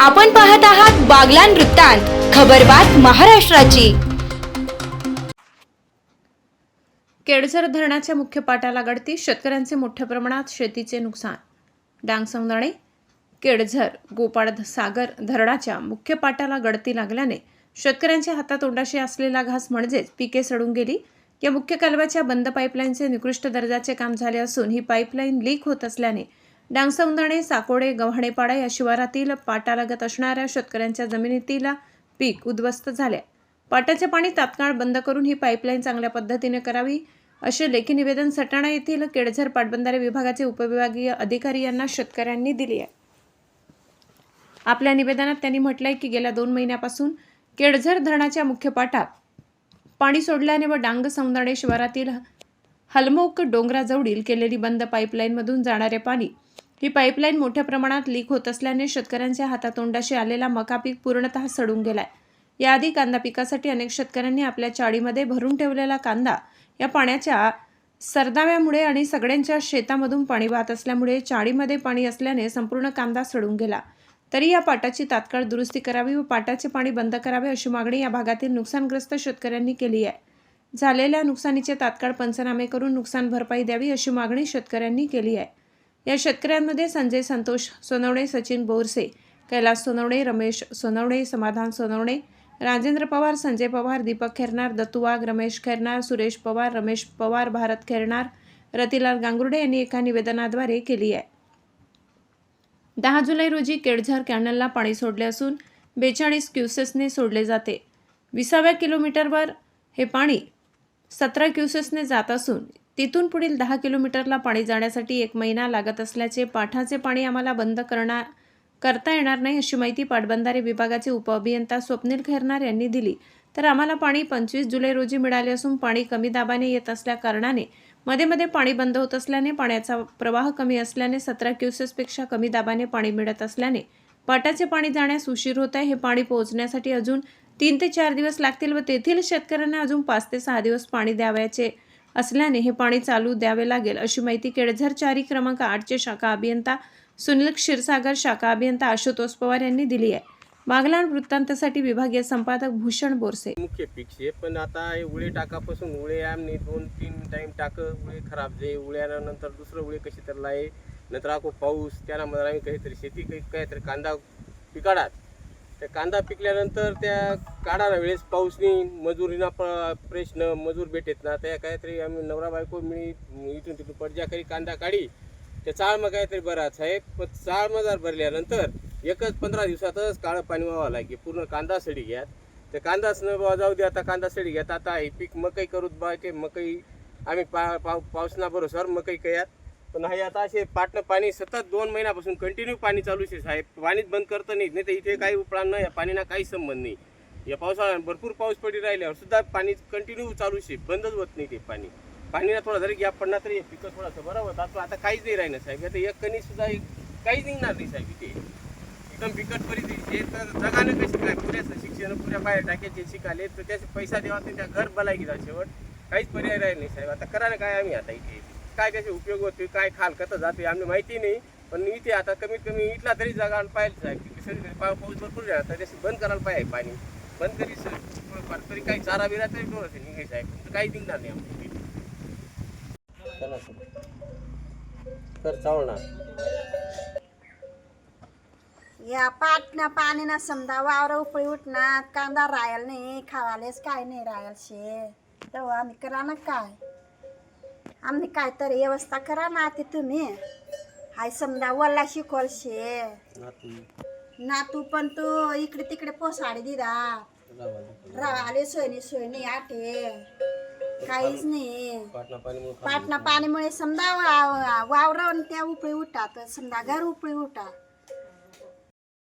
आपण पाहत आहात बागलान वृत्तांत खबरबात महाराष्ट्राची. केळझर धरणाच्या मुख्य पाटाला गडती शेतकऱ्यांचे मोठ्या प्रमाणात शेतीचे नुकसान. डांग सौंदणे केळझर गोपाळ सागर धरणाच्या मुख्य पाटाला गडती लागल्याने शेतकऱ्यांच्या हातातोंडाशी असलेला घास म्हणजेच पिके सडून गेली. या मुख्य कालव्याच्या बंद पाईपलाईनचे निकृष्ट दर्जाचे काम झाले असून ही पाईपलाईन लीक होत असल्याने डांगसौंदाणे साकोडे गव्हाणेपाडा या शिवारातील पाटालगत असणाऱ्या शेतकऱ्यांच्या जमिनीतील पीक उद्ध्वस्त झाले. पाटाचे पाणी तात्काळ बंद करून ही पाईपलाईन चांगल्या पद्धतीने करावी असे लेखी निवेदन सटाणा येथील केळझर पाटबंधारे विभागाचे उपविभागीय अधिकारी यांना शेतकऱ्यांनी दिले आहे. आपल्या निवेदनात त्यांनी म्हटलंय की गेल्या दोन महिन्यापासून केळझर धरणाच्या मुख्य पाटात पाणी सोडल्याने व डांग सौंदाणे शिवारातील हलमोक डोंगराजवळील केलेली बंद पाईपलाईनमधून जाणारे पाणी ही पाईपलाईन मोठ्या प्रमाणात लीक होत असल्याने शेतकऱ्यांच्या हातातोंडाशी आलेला मका पीक पूर्णतः सडून गेलाय. याआधी कांदा पिकासाठी अनेक शेतकऱ्यांनी आपल्या चाळीमध्ये भरून ठेवलेला कांदा या पाण्याच्या सरदाव्यामुळे आणि सगळ्यांच्या शेतामधून पाणी वाहत असल्यामुळे चाळीमध्ये पाणी असल्याने संपूर्ण कांदा सडून गेला. तरी या पाटाची तात्काळ दुरुस्ती करावी व पाटाचे पाणी बंद करावे अशी मागणी या भागातील नुकसानग्रस्त शेतकऱ्यांनी केली आहे. झालेल्या नुकसानीचे तात्काळ पंचनामे करून नुकसान भरपाई द्यावी अशी मागणी शेतकऱ्यांनी केली आहे. या शेतकऱ्यांमध्ये संजय संतोष सोनवणे सचिन बोरसे कैलास सोनवणे रमेश सोनवणे समाधान सोनवणे राजेंद्र पवार संजय पवार दीपक खेरनार दत्तू वाघ रमेश खेरनार सुरेश पवार रमेश पवार भारत खेरनार रतिलाल गांगुर्डे यांनी एका निवेदनाद्वारे केली आहे. दहा जुलै रोजी केळझर कॅनलला पाणी सोडले असून बेचाळीस क्युसेसने सोडले जाते. विसाव्या किलोमीटरवर हे पाणी सतरा क्युसेसने जात असून तिथून पुढील दहा किलोमीटरला पाणी जाण्यासाठी एक महिना लागत असल्याचे पाठाचे पाणी आम्हाला बंद करणार करता येणार नाही अशी माहिती पाटबंधारे विभागाचे उपअभियंता स्वप्नील खैरनार यांनी दिली. तर आम्हाला पाणी पंचवीस जुलै रोजी मिळाले असून पाणी कमी दाबाने येत असल्या कारणाने मध्ये मध्ये पाणी बंद होत असल्याने पाण्याचा प्रवाह कमी असल्याने सतरा क्युसेसपेक्षा कमी दाबाने पाणी मिळत असल्याने पाटाचे पाणी जाण्यास उशीर होत आहे. हे पाणी पोहोचण्यासाठी अजून तीन ते चार दिवस लागतील व तेथील शेतकऱ्यांना अजून पाच ते सहा दिवस पाणी द्यावयाचे असल्याने हे पाणी चालू द्यावे लागेल अशी माहिती केळझर चारी क्रमांक आठचे शाखा अभियंता सुनील क्षीरसागर शाखा अभियंता आशुतोष पवार यांनी दिली आहे. बागलाण वृत्तांतासाठी विभागीय संपादक भूषण बोरसे. मुख्य पीक शे पण आता हे उळे टाकापासून उळे आमने दोन तीन टाइम टाक उळे खराब जे उळ्यानंतर दुसरं उळे कशी तर लाये नंतर आखो पाऊस त्यानंतर आम्ही काहीतरी शेती काही काहीतरी कांदा पिकाडात. त्या कांदा पिकल्यानंतर त्या काढायला वेळेस पाऊसनी मजुरीना प- प्रश्न मजूर भेटेत ना त्या काहीतरी आम्ही नवरा बायको मी इथून तिथून पडजा करी कांदा काढी त्या चाळ मग काहीतरी बरा साहेब पण चाळ मजार भरल्यानंतर एकच पंधरा दिवसातच काळं पाणी व्हावं लागे पूर्ण कांदा सडी घ्यात. ते कांदाच न बुवा जाऊ दे आता कांदा सडी घ्यात आता हे पीक मकई करूत बा ते मकई आम्ही पा पाव पावसना बरोबर मकई कयात. पण हे आता असे पाटणं पाणी सतत दोन महिन्यापासून कंटिन्यू पाणी चालू आहे साहेब. पाणीच बंद करतं नाही नाही तर इथे काही उपळा नाही या पाणीना काही संबंध नाही. या पावसाळ्यात भरपूर पाऊस पडी राहिल्यावर सुद्धा पाणी कंटिन्यू चालू आहे बंदच होत नाही ते पाणी. पाणीला थोडा जरी गॅप पडला तरी हे पिकं थोडंसं बरं होतं आता आता काहीच नाही राहिलं साहेब. आता एक कणी सुद्धा एक काहीच निघणार नाही साहेब इथे. एकदम बिकट परिस्थिती आहे. तर जगानं कशी काय पुऱ्याचं शिक्षण पुऱ्या बाहेर टाक्याचे शिकाले तर त्याचे पैसा देवा तर त्या घर बलाय गेला शेवट काहीच पर्याय राहील नाही साहेब. आता करा ना काय आम्ही आता इथे. काय कसे उपयोग होते काय खाल कसं जातोय आम्ही माहिती नाही. पण इथे आता कमीत कमी इथला तरी जागा पाहिजे सगळीकडे पा- पाऊस भरपूर झाला बंद करायला पाहिजे पाणी. बंद करी सर. तरी काही चारा बिरा तरी थोडंसं निघायचं आहे काही निघणार नाही आमच्या चावणार या पाटणं पाणीनं समजा वावर उपळी उठणार कांदा राहायला नाही खावालेच काय नाही राहायला शे. तेव्हा आम्ही करा ना काय? आम्ही काय तरी व्यवस्था करा ना ते तुम्ही. हाय समजा वल्ला शिकवल शे नातू पण तू इकडे तिकडे पोसाडी दिदा. रावाले. रावाले सोयनी सोयनी आटे. काहीच नाही. पाटणा पाणीमुळे समजा वा- वावरावर त्या उपळी उठात समजा घर उपळी उठा.